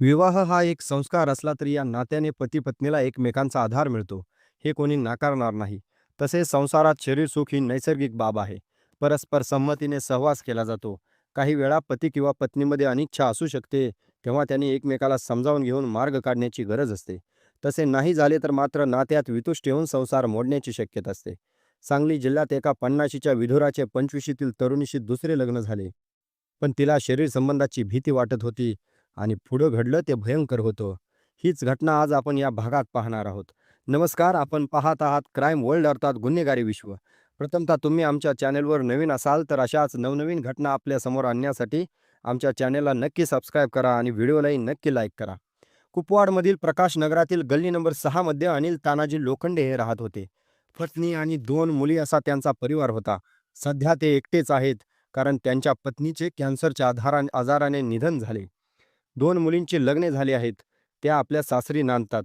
विवाह हा एक संस्कार असला तरी या नात्याने पती पत्नीला एकमेकांचा आधार मिळतो. हे कोणी नाकारणार नाही. तसेच संसारात शरीर सुख ही नैसर्गिक बाब आहे. परस्पर संमतीने सहवास केला जातो. काही वेळा पती किंवा पत्नीमध्ये अनिच्छा असू शकते तेव्हा त्यांनी एकमेकाला समजावून घेऊन मार्ग काढण्याची गरज असते. तसे नाही झाले तर मात्र नात्यात वितुष्ट येऊन संसार मोडण्याची शक्यता असते. सांगली जिल्ह्यात एका पन्नाशीच्या विधुराचे पंचवीशीतील तरुणीशी दुसरे लग्न झाले. पण तिला शरीर संबंधाची भीती वाटत होती. आणि पुढं घडलं ते भयंकर होतं. हीच घटना आज आपण या भागात पाहणार आहोत. नमस्कार आपण पाहत आहात क्राईम वर्ल्ड अर्थात गुन्हेगारी विश्व. प्रथमतः तुम्ही आमच्या चॅनेलवर नवीन असाल तर अशाच नवनवीन घटना आपल्यासमोर आणण्यासाठी आमच्या चॅनेलला नक्की सबस्क्राईब करा आणि व्हिडिओलाही नक्की लाईक करा. कुपवाडमधील प्रकाश नगरातील गल्ली नंबर सहामध्ये अनिल तानाजी लोखंडे हे राहत होते. पत्नी आणि दोन मुली असा त्यांचा परिवार होता. सध्या ते एकटेच आहेत कारण त्यांच्या पत्नीचे कॅन्सरच्या आधारा आजाराने निधन झाले. दोन मुलींची लग्ने झाली आहेत त्या आपल्या सासरी नांदतात.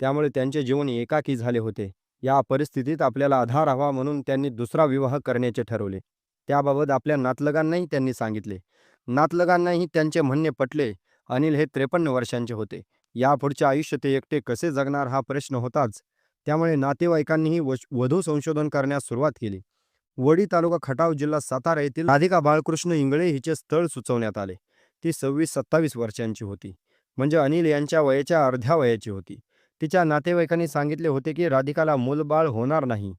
त्यामुळे त्यांचे जीवन एकाकी झाले होते. या परिस्थितीत आपल्याला आधार हवा म्हणून त्यांनी दुसरा विवाह करण्याचे ठरवले. त्याबाबत आपल्या नातलगांनाही त्यांनी सांगितले. नातलगांनाही त्यांचे म्हणणे पटले. अनिल हे त्रेपन्न वर्षांचे होते. यापुढचे आयुष्य ते एकटे कसे जगणार हा प्रश्न होताच. त्यामुळे नातेवाईकांनीही वश- वधू संशोधन करण्यास सुरुवात केली. वडी तालुका खटाव जिल्हा सातारा येथील राधिका बाळकृष्ण इंगळे हिचे स्थळ सुचवण्यात आले. ती सव्वीस सत्तावीस वर्षांची होती. म्हणजे अनिल यांच्या वयाच्या अर्ध्या वयाची होती. तिच्या नातेवाईकांनी सांगितले होते की राधिकाला मूलबाळ होणार नाही.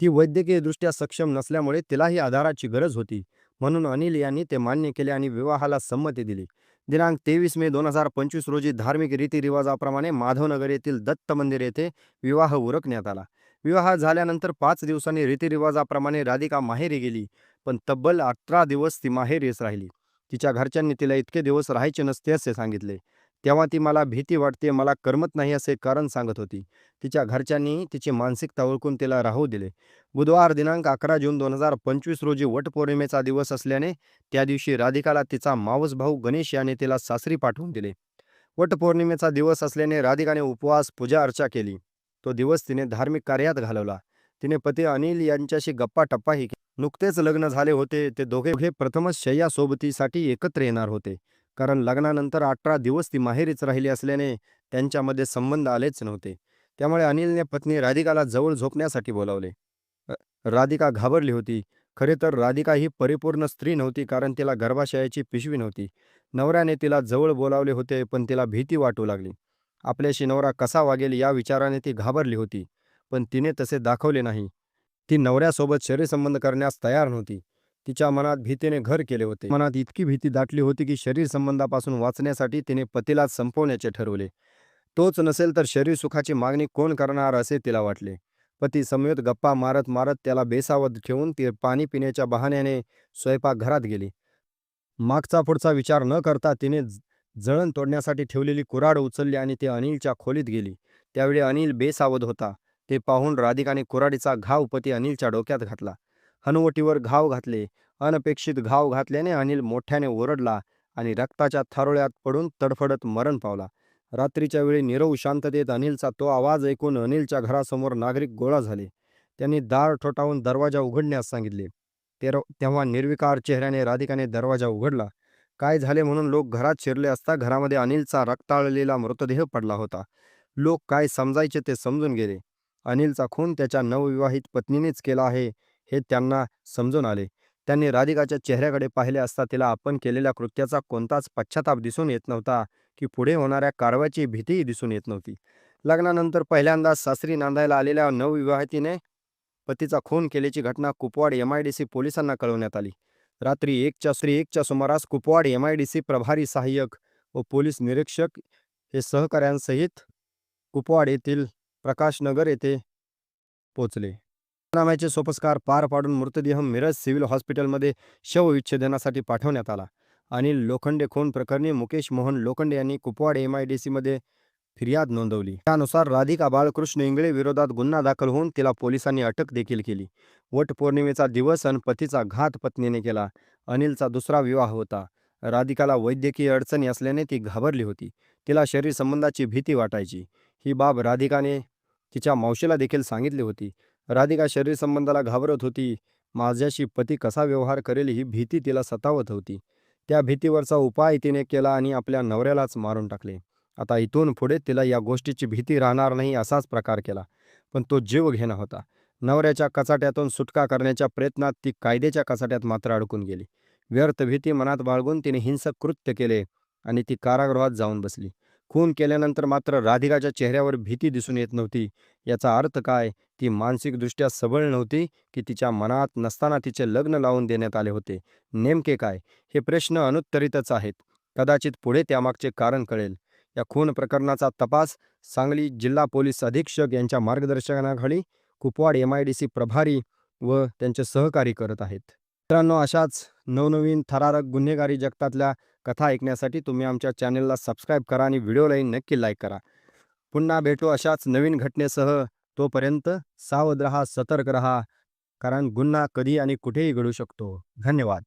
ती वैद्यकीयदृष्ट्या सक्षम नसल्यामुळे तिलाही आधाराची गरज होती. म्हणून अनिल यांनी ते मान्य केले आणि विवाहाला संमती दिली. दिनांक तेवीस मे दोन हजार पंचवीस रोजी धार्मिक रीतिरिवाजाप्रमाणे माधवनगर येथील दत्त मंदिर येथे विवाह उरकण्यात आला. विवाह झाल्यानंतर पाच दिवसांनी रीतिरिवाजाप्रमाणे राधिका माहेरी गेली. पण तब्बल अठरा दिवस ती माहेरीच राहिली. तिच्या घरच्यांनी तिला इतके दिवस राहायचे नसते असे सांगितले. तेव्हा ती मला भीती वाटते मला करमत नाही असे कारण सांगत होती. तिच्या घरच्यांनी तिची मानसिकता ओळखून तिला राहू दिले. बुधवार दिनांक अकरा जून दोन हजार पंचवीस रोजी वटपौर्णिमेचा दिवस असल्याने त्या दिवशी राधिकाला तिचा मावस भाऊ गणेश याने तिला सासरी पाठवून दिले. वटपौर्णिमेचा दिवस असल्याने राधिकाने उपवास पूजा अर्चा केली. तो दिवस तिने धार्मिक कार्यात घालवला. तिने पती अनिल यांच्याशी गप्पा टप्पाही नुकतेच लग्न झाले होते ते दोघे प्रथमच शय्या सोबतीसाठी एकत्र येणार होते. कारण लग्नानंतर अठरा दिवस ती माहेरीच राहिली असल्याने त्यांच्यामध्ये संबंध आलेच नव्हते. त्यामुळे अनिलने पत्नी राधिकाला जवळ झोपण्यासाठी बोलावले. राधिका घाबरली होती. खरे तर राधिका ही परिपूर्ण स्त्री नव्हती कारण तिला गर्भाशयाची पिशवी नव्हती. नवऱ्याने तिला जवळ बोलावले होते पण तिला भीती वाटू लागली. आपल्याशी नवरा कसा वागेल या विचाराने ती घाबरली होती पण तिने तसे दाखवले नाही. ती नवऱ्यासोबत शरीरसंबंध करण्यास तयार नव्हती. तिच्या मनात भीतीने घर केले होते. मनात इतकी भीती दाटली होती की शरीर संबंधापासून वाचण्यासाठी तिने पतीला संपवण्याचे ठरवले. तोच नसेल तर शरीर सुखाची मागणी कोण करणार असे तिला वाटले. पती समवेत गप्पा मारत मारत त्याला बेसावध ठेवून ती पाणी पिण्याच्या बहाण्याने स्वयंपाकघरात गेली. मागचा पुढचा विचार न करता तिने ज- जळण तोडण्यासाठी ठेवलेली कुऱ्हाड उचलली आणि ती अनिलच्या खोलीत गेली. त्यावेळी अनिल बेसावध होता. ते पाहून राधिकाने कुऱ्हाडीचा घाव पती अनिलच्या डोक्यात घातला. हनुवटीवर घाव घातले. अनपेक्षित घाव घातल्याने अनिल मोठ्याने ओरडला आणि रक्ताच्या थारोळ्यात पडून तडफडत मरण पावला. रात्रीच्या वेळी निरव शांततेत अनिलचा तो आवाज ऐकून अनिलच्या घरासमोर नागरिक गोळा झाले. त्यांनी दार ठोठावून दरवाजा उघडण्यास सांगितले. तेव्हा निर्विकार चेहऱ्याने राधिकाने दरवाजा उघडला. काय झाले म्हणून लोक घरात शिरले असता घरामध्ये अनिलचा रक्ताळलेला मृतदेह पडला होता? लोक काय समजायचे ते समजून गेले. अनिलचा खून त्याच्या नवविवाहित पत्नीनेच केला आहे हे त्यांना समजून आले. त्यांनी राधिकाच्या चेहऱ्याकडे पाहिले असता तिला आपण केलेल्या कृत्याचा कोणताच पश्चाताप दिसून येत नव्हता की पुढे होणाऱ्या कारवाईची भीतीही दिसून येत नव्हती. लग्नानंतर पहिल्यांदा सासरी नांदायला आलेल्या नवविवाहितीने पतीचा खून केल्याची घटना Kupwad M I D C पोलिसांना कळवण्यात आली. रात्री एकच्या श्री एकच्या सुमारास Kupwad M I D C प्रभारी सहाय्यक व पोलीस निरीक्षक हे सहकाऱ्यांसहित कुपवाड येथील प्रकाशनगर येथे पोचले नामाचे सोपस्कार पार पाडून मृतदेह मिरज सिव्हिल हॉस्पिटलमध्ये शवविच्छेदनासाठी पाठवण्यात आला आणि लोखंडे खून प्रकरणी मुकेश मोहन लोखंडे यांनी कुपवाड एम आय डी सीमध्ये फिर्याद नोंदवली. त्यानुसार राधिका बाळकृष्ण इंगळे विरोधात गुन्हा दाखल होऊन तिला पोलिसांनी अटक देखील केली. वटपौर्णिमेचा दिवस आणि पतीचा घात पत्नीने केला. अनिलचा दुसरा विवाह होता. राधिकाला वैद्यकीय अडचणी असल्याने ती घाबरली होती. तिला शरीर संबंधाची भीती वाटायची. ही बाब राधिकाने तिच्या मावशीला देखील सांगितली होती. राधिका शरीर संबंधाला घाबरत होती. माझ्याशी पती कसा व्यवहार करेल ही भीती तिला सतावत होती. त्या भीतीवरचा उपाय तिने केला आणि आपल्या नवऱ्यालाच मारून टाकले. आता इथून पुढे तिला या गोष्टीची भीती राहणार नाही असाच प्रकार केला. पण तो जीव घेणं होता. नवऱ्याच्या कचाट्यातून सुटका करण्याच्या प्रयत्नात ती कायद्याच्या कचाट्यात मात्र अडकून गेली. व्यर्थ भीती मनात बाळगून तिने हिंसक कृत्य केले आणि ती कारागृहात जाऊन बसली. खून केल्यानंतर मात्र राधिकाच्या चेहऱ्यावर भीती दिसून येत नव्हती. याचा अर्थ काय? ती मानसिकदृष्ट्या सबळ नव्हती की तिच्या मनात नसताना तिचे लग्न लावून देण्यात आले होते. नेमके काय? हे प्रश्न अनुत्तरितच आहेत. कदाचित पुढे त्यामागचे कारण कळेल. या खून प्रकरणाचा तपास सांगली जिल्हा पोलीस अधीक्षक यांच्या मार्गदर्शनाखाली Kupwad M I D C प्रभारी व त्यांचे सहकारी करत आहेत. मित्रांनो अशाच नवनवीन थरारक गुन्हेगारी जगतातल्या कथा ऐकण्यासाठी तुम्ही आमच्या चॅनेलला सबस्क्राईब करा आणि व्हिडिओलाही नक्की लाईक करा. पुन्हा भेटू अशाच नवीन घटनेसह. तोपर्यंत सावध रहा सतर्क रहा कारण गुन्हा कधी आणि कुठेही घडू शकतो. धन्यवाद.